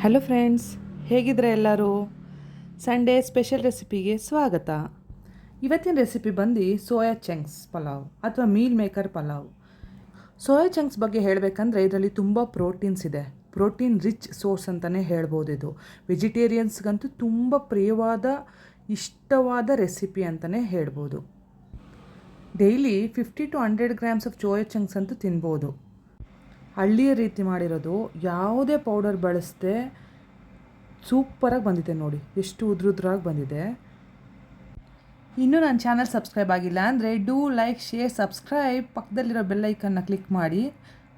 Hello friends ಹೇಗಿದ್ರೆ ಎಲ್ಲರೂ? Sunday special ರೆಸಿಪಿಗೆ ಸ್ವಾಗತ. ಇವತ್ತಿನ ರೆಸಿಪಿ ಬಂದು ಸೋಯಾ ಚಂಕ್ಸ್ ಪಲಾವ್ ಅಥವಾ meal maker pulao. Soya chunks ಬಗ್ಗೆ ಹೇಳಬೇಕಂದ್ರೆ ಇದರಲ್ಲಿ ತುಂಬ ಪ್ರೋಟೀನ್ಸ್ ಇದೆ. ಪ್ರೋಟೀನ್ ರಿಚ್ ಸೋರ್ಸ್ ಅಂತಲೇ ಹೇಳ್ಬೋದು ಇದು. ವೆಜಿಟೇರಿಯನ್ಸ್ಗಂತೂ ತುಂಬ ಪ್ರಿಯವಾದ, ಇಷ್ಟವಾದ ರೆಸಿಪಿ ಅಂತಲೇ ಹೇಳ್ಬೋದು. Daily fifty to hundred grams of soya chunks ಅಂತೂ ತಿನ್ಬೋದು. ಹಳ್ಳಿಯ ರೀತಿ ಮಾಡಿರೋದು, ಯಾವುದೇ ಪೌಡರ್ ಬಳಸದೆ ಸೂಪರಾಗಿ ಬಂದಿದೆ ನೋಡಿ, ಎಷ್ಟು ಉದ್ರುದ್ರಾಗಿ ಬಂದಿದೆ. ಇನ್ನೂ ನನ್ನ ಚಾನಲ್ ಸಬ್ಸ್ಕ್ರೈಬ್ ಆಗಿಲ್ಲ ಅಂದರೆ ಡೂ ಲೈಕ್, ಶೇರ್, ಸಬ್ಸ್ಕ್ರೈಬ್. ಪಕ್ಕದಲ್ಲಿರೋ ಬೆಲ್ಲೈಕನ್ನ ಕ್ಲಿಕ್ ಮಾಡಿ,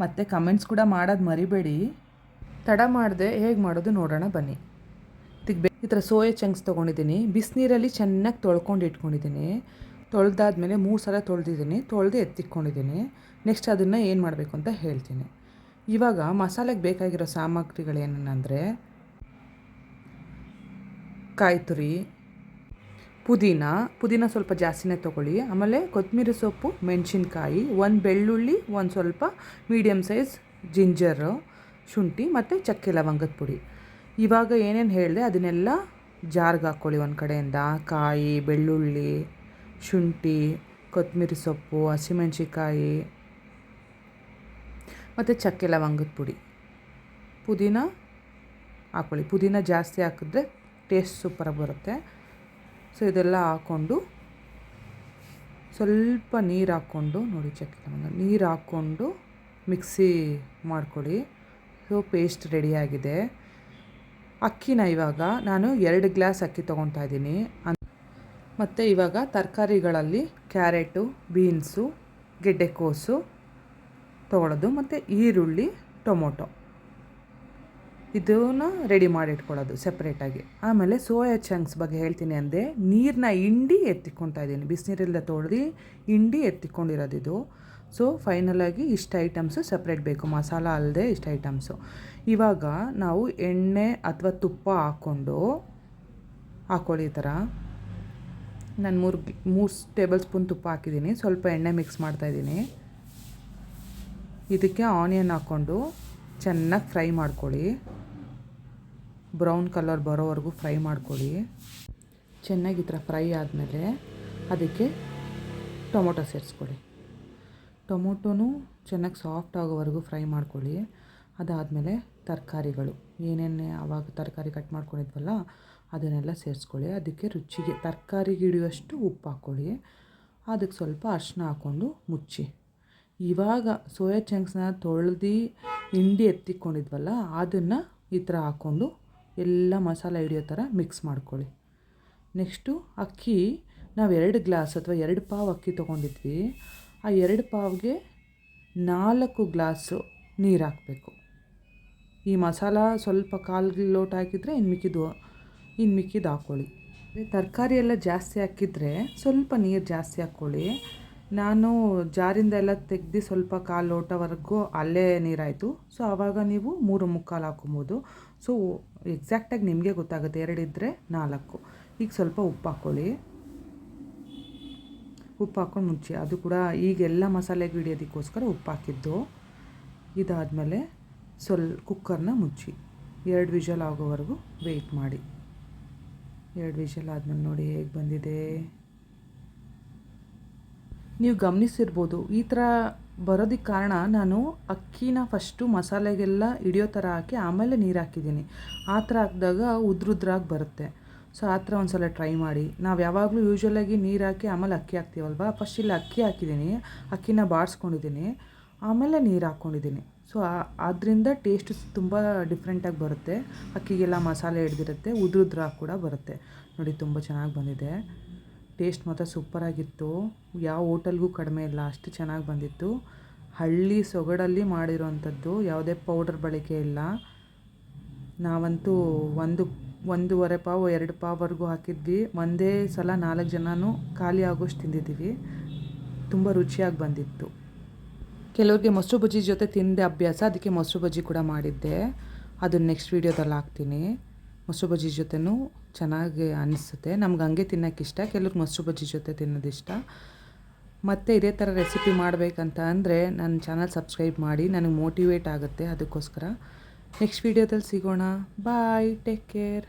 ಮತ್ತು ಕಮೆಂಟ್ಸ್ ಕೂಡ ಮಾಡೋದು ಮರಿಬೇಡಿ. ತಡ ಮಾಡದೆ ಹೇಗೆ ಮಾಡೋದು ನೋಡೋಣ ಬನ್ನಿ. ಇದಕ್ಕೆ ಈ ಥರ ಸೋಯಾ ಚಂಕ್ಸ್ ತೊಗೊಂಡಿದ್ದೀನಿ, ಬಿಸಿನೀರಲ್ಲಿ ಚೆನ್ನಾಗಿ ತೊಳ್ಕೊಂಡು ಇಟ್ಕೊಂಡಿದ್ದೀನಿ. ತೊಳೆದಾದ್ಮೇಲೆ ಮೂರು ಸಲ ತೊಳೆದಿದ್ದೀನಿ, ತೊಳೆದು ಎತ್ತಿಕ್ಕೊಂಡಿದ್ದೀನಿ ನೆಕ್ಸ್ಟ್ ಅದನ್ನು ಏನು ಮಾಡಬೇಕು ಅಂತ ಹೇಳ್ತೀನಿ. ಇವಾಗ ಮಸಾಲೆಗೆ ಬೇಕಾಗಿರೋ ಸಾಮಗ್ರಿಗಳೇನೆಂದರೆ ಕಾಯಿ ತುರಿ, ಪುದೀನ ಪುದೀನ ಸ್ವಲ್ಪ ಜಾಸ್ತಿನೇ ತೊಗೊಳ್ಳಿ. ಆಮೇಲೆ ಕೊತ್ತಂಬರಿ ಸೊಪ್ಪು, ಮೆಣಸಿನ್ಕಾಯಿ, ಒಂದು ಬೆಳ್ಳುಳ್ಳಿ, ಒಂದು ಸ್ವಲ್ಪ ಮೀಡಿಯಮ್ ಸೈಜ್ ಜಿಂಜರು ಶುಂಠಿ ಮತ್ತು ಚಕ್ಕೆ ಲವಂಗದ ಪುಡಿ. ಇವಾಗ ಏನೇನು ಹೇಳಿದೆ ಅದನ್ನೆಲ್ಲ ಜಾರ್ಗೆ ಹಾಕ್ಕೊಳ್ಳಿ ಒಂದು ಕಡೆಯಿಂದ. ಕಾಯಿ, ಬೆಳ್ಳುಳ್ಳಿ, ಶುಂಠಿ ಕೊತ್ತಂಬರಿ ಸೊಪ್ಪು ಹಸಿಮೆಣ್ಸಿಕಾಯಿ ಮತ್ತು ಚಕ್ಕೆ ಲವಂಗದ ಪುಡಿ. ಪುದೀನ ಹಾಕ್ಕೊಳ್ಳಿ ಪುದೀನ ಜಾಸ್ತಿ ಹಾಕಿದ್ರೆ ಟೇಸ್ಟ್ ಸೂಪರಾಗಿ ಬರುತ್ತೆ. ಸೊ ಇದೆಲ್ಲ ಹಾಕ್ಕೊಂಡು ಸ್ವಲ್ಪ ನೀರು ಹಾಕ್ಕೊಂಡು ನೋಡಿ ಚಕ್ಕೆ ಲವಂಗ. ನೀರು ಹಾಕ್ಕೊಂಡು ಮಿಕ್ಸಿ ಮಾಡ್ಕೊಳ್ಳಿ. ಸೊ ಪೇಸ್ಟ್ ರೆಡಿಯಾಗಿದೆ ಅಕ್ಕಿನ ಇವಾಗ ನಾನು ಎರಡು ಗ್ಲಾಸ್ ಅಕ್ಕಿ ತೊಗೊತಾ ಇದ್ದೀನಿ. ಮತ್ತು ಇವಾಗ ತರಕಾರಿಗಳಲ್ಲಿ ಕ್ಯಾರೆಟು, ಬೀನ್ಸು ಗೆಡ್ಡೆಕೋಸು ತೊಗೊಳೋದು ಮತ್ತು ಈರುಳ್ಳಿ, ಟೊಮೊಟೊ. ಇದನ್ನು ರೆಡಿ ಮಾಡಿ ಇಟ್ಕೊಳ್ಳೋದು ಸಪ್ರೇಟಾಗಿ ಆಮೇಲೆ ಸೋಯಾ ಚಂಕ್ಸ್ ಬಗ್ಗೆ ಹೇಳ್ತೀನಿ ಅಂದರೆ ನೀರನ್ನ ಹಿಂಡಿ ಎತ್ತಿಕೊಳ್ತಾ ಇದ್ದೀನಿ. ಬಿಸಿನೀರಿಂದ ತೊಳೆದು ಹಿಂಡಿ ಎತ್ತಿಕೊಂಡಿರೋದು ಇದು. ಸೊ ಫೈನಲಾಗಿ ಇಷ್ಟು ಐಟಮ್ಸು ಸಪ್ರೇಟ್ ಬೇಕು. ಮಸಾಲ ಅಲ್ಲದೆ ಇಷ್ಟು ಐಟಮ್ಸು ಇವಾಗ ನಾವು ಎಣ್ಣೆ ಅಥವಾ ತುಪ್ಪ ಹಾಕ್ಕೊಂಡು ಹಾಕ್ಕೊಳ್ಳಿ ಈ ಥರ. ನಾನು ಮೂರು ಮೂರು ಟೇಬಲ್ ಸ್ಪೂನ್ ತುಪ್ಪ ಹಾಕಿದ್ದೀನಿ. ಸ್ವಲ್ಪ ಎಣ್ಣೆ ಮಿಕ್ಸ್ ಮಾಡ್ತಾಯಿದ್ದೀನಿ ಇದಕ್ಕೆ ಆನಿಯನ್ ಹಾಕ್ಕೊಂಡು ಚೆನ್ನಾಗಿ ಫ್ರೈ ಮಾಡ್ಕೊಳ್ಳಿ. ಬ್ರೌನ್ ಕಲರ್ ಬರೋವರೆಗೂ ಫ್ರೈ ಮಾಡ್ಕೊಳ್ಳಿ. ಚೆನ್ನಾಗಿ ಈ ಥರ ಫ್ರೈ ಆದಮೇಲೆ ಅದಕ್ಕೆ ಟೊಮೊಟೊ ಸೇರಿಸ್ಕೊಳ್ಳಿ. ಟೊಮೊಟೊನೂ ಚೆನ್ನಾಗಿ ಸಾಫ್ಟ್ ಆಗೋವರೆಗೂ ಫ್ರೈ ಮಾಡ್ಕೊಳ್ಳಿ. ಅದಾದಮೇಲೆ ತರಕಾರಿಗಳು. ಏನೇನು ಆವಾಗ ತರಕಾರಿ ಕಟ್ ಮಾಡ್ಕೊಂಡಿದ್ವಲ್ಲ, ಅದನ್ನೆಲ್ಲ ಸೇರಿಸ್ಕೊಳ್ಳಿ. ಅದಕ್ಕೆ ರುಚಿಗೆ, ತರಕಾರಿಗೆ ಹಿಡಿಯುವಷ್ಟು ಉಪ್ಪು ಹಾಕ್ಕೊಳ್ಳಿ. ಅದಕ್ಕೆ ಸ್ವಲ್ಪ ಅರಿಶಿನ ಹಾಕ್ಕೊಂಡು ಮುಚ್ಚಿ. ಇವಾಗ ಸೋಯಾ ಚಂಕ್ಸ್ನ ತೊಳೆದು ಹಿಂಡಿ ಎತ್ತಿಕೊಂಡಿದ್ವಲ್ಲ, ಅದನ್ನು ಈ ಥರ ಹಾಕ್ಕೊಂಡು ಎಲ್ಲ ಮಸಾಲ ಹಿಡಿಯೋ ಥರ ಮಿಕ್ಸ್ ಮಾಡ್ಕೊಳ್ಳಿ. ನೆಕ್ಸ್ಟು ಅಕ್ಕಿ, ನಾವು ಎರಡು ಗ್ಲಾಸ್ ಅಥವಾ ಎರಡು ಪಾವು ಅಕ್ಕಿ ತೊಗೊಂಡಿದ್ವಿ. ಆ ಎರಡು ಪಾವ್ಗೆ ನಾಲ್ಕು ಗ್ಲಾಸು ನೀರು ಹಾಕಬೇಕು. ಈ ಮಸಾಲ ಸ್ವಲ್ಪ ಕಾಲು ಲೋಟ ಹಾಕಿದರೆ ಇನ್ನು ಮಿಕ್ಕಿದ್ದು ಇನ್ನು ಮಿಕ್ಕಿದ್ದು ಹಾಕ್ಕೊಳ್ಳಿ ತರಕಾರಿ ಎಲ್ಲ ಜಾಸ್ತಿ ಹಾಕಿದರೆ ಸ್ವಲ್ಪ ನೀರು ಜಾಸ್ತಿ ಹಾಕ್ಕೊಳ್ಳಿ ನಾನು ಜಾರಿಂದ ಎಲ್ಲ ತೆಗ್ದು ಸ್ವಲ್ಪ ಕಾಲು ಲೋಟವರೆಗೂ ಅಲ್ಲೇ ನೀರಾಯಿತು. ಸೊ ಆವಾಗ ನೀವು ಮೂರು ಮುಕ್ಕಾಲು ಹಾಕೊಬೋದು ಸೊ ಎಕ್ಸಾಕ್ಟಾಗಿ ನಿಮಗೆ ಗೊತ್ತಾಗುತ್ತೆ. ಎರಡಿದ್ದರೆ ನಾಲ್ಕು. ಈಗ ಸ್ವಲ್ಪ ಉಪ್ಪು ಹಾಕ್ಕೊಳ್ಳಿ. ಉಪ್ಪು ಹಾಕ್ಕೊಂಡು ಮುಚ್ಚಿ ಅದು ಕೂಡ ಈಗೆಲ್ಲ ಮಸಾಲೆಗೆ ಹಿಡಿಯೋದಕ್ಕೋಸ್ಕರ ಉಪ್ಪು ಹಾಕಿದ್ದು. ಇದಾದಮೇಲೆ ಸ್ವಲ್ ಕುಕ್ಕರ್ನ ಮುಚ್ಚಿ. ಎರಡು ವಿಷಲ್ ಆಗೋವರೆಗೂ ವೆಯ್ಟ್ ಮಾಡಿ. ಎರಡು ವಿಷಲ್ ಆದಮೇಲೆ ನೋಡಿ ಹೇಗೆ ಬಂದಿದೆ. ನೀವು ಗಮನಿಸಿರ್ಬೋದು. ಈ ಥರ ಬರೋದಕ್ಕೆ ಕಾರಣ ನಾನು ಅಕ್ಕಿನ ಫಸ್ಟು ಮಸಾಲೆಗೆಲ್ಲ ಹಿಡಿಯೋ ಥರ ಹಾಕಿ ಆಮೇಲೆ ನೀರು ಹಾಕಿದ್ದೀನಿ. ಆ ಥರ ಹಾಕಿದಾಗ ಉದ್ರುದ್ರಾಗಿ ಬರುತ್ತೆ. ಸೊ ಆ ಥರ ಒಂದು ಸಲ ಟ್ರೈ ಮಾಡಿ. ನಾವು ಯಾವಾಗಲೂ ಯೂಶ್ವಲಾಗಿ ನೀರು ಹಾಕಿ ಆಮೇಲೆ ಅಕ್ಕಿ ಹಾಕ್ತೀವಲ್ವ? ಫಸ್ಟ್ ಇಲ್ಲಿ ಅಕ್ಕಿ ಹಾಕಿದ್ದೀನಿ. ಅಕ್ಕಿನ ಬಾಡಿಸ್ಕೊಂಡಿದ್ದೀನಿ ಆಮೇಲೆ ನೀರು ಹಾಕ್ಕೊಂಡಿದ್ದೀನಿ. ಸೊ ಅದರಿಂದ ಟೇಸ್ಟ್ ತುಂಬ ಡಿಫ್ರೆಂಟಾಗಿ ಬರುತ್ತೆ. ಅಕ್ಕಿಗೆಲ್ಲ ಮಸಾಲೆ ಹಿಡ್ದಿರುತ್ತೆ, ಉದ್ರುದ್ರಾಗಿ ಕೂಡ ಬರುತ್ತೆ. ನೋಡಿ, ತುಂಬ ಚೆನ್ನಾಗಿ ಬಂದಿದೆ. ಟೇಸ್ಟ್ ಮಾತ್ರ ಸೂಪರಾಗಿತ್ತು. ಯಾವ ಹೋಟೆಲ್ಗೂ ಕಡಿಮೆ ಇಲ್ಲ, ಅಷ್ಟು ಚೆನ್ನಾಗಿ ಬಂದಿತ್ತು. ಹಳ್ಳಿ ಸೊಗಡಲ್ಲಿ ಮಾಡಿರೋವಂಥದ್ದು ಯಾವುದೇ ಪೌಡರ್ ಬಳಕೆ ಇಲ್ಲ. ನಾವಂತೂ ಒಂದು, ಒಂದೂವರೆ ಪಾವು, ಎರಡು ಪಾವರೆಗೂ ಹಾಕಿದ್ವಿ. ಒಂದೇ ಸಲ ನಾಲ್ಕು ಜನನೂ ಖಾಲಿ ಆಗೋಷ್ಟು ತಿಂದಿದ್ದೀವಿ. ತುಂಬ ರುಚಿಯಾಗಿ ಬಂದಿತ್ತು. ಕೆಲವ್ರಿಗೆ ಮೊಸರು ಬಜ್ಜಿ ಜೊತೆ ತಿಂದೆ ಅಭ್ಯಾಸ, ಅದಕ್ಕೆ ಮೊಸರು ಬಜ್ಜಿ ಕೂಡ ಮಾಡಿದ್ದೆ. ಅದನ್ನು ನೆಕ್ಸ್ಟ್ ವೀಡಿಯೋದಲ್ಲಿ ಹಾಕ್ತೀನಿ. ಮೊಸರು ಬಜ್ಜಿ ಜೊತೆನೂ ಚೆನ್ನಾಗಿ ಅನಿಸುತ್ತೆ. ನಮ್ಗೆ ಹಂಗೆ ತಿನ್ನೋಕೆ ಇಷ್ಟ, ಕೆಲವ್ರಿಗೆ ಮೊಸರು ಬಜ್ಜಿ ಜೊತೆ ತಿನ್ನೋದು ಇಷ್ಟ. ಮತ್ತು ಇದೇ ಥರ ರೆಸಿಪಿ ಮಾಡಬೇಕಂತ ಅಂದರೆ ನನ್ನ ಚಾನಲ್ ಸಬ್ಸ್ಕ್ರೈಬ್ ಮಾಡಿ, ನನಗೆ ಮೋಟಿವೇಟ್ ಆಗುತ್ತೆ ಅದಕ್ಕೋಸ್ಕರ. ನೆಕ್ಸ್ಟ್ ವೀಡಿಯೋದಲ್ಲಿ ಸಿಗೋಣ. Bye, take care.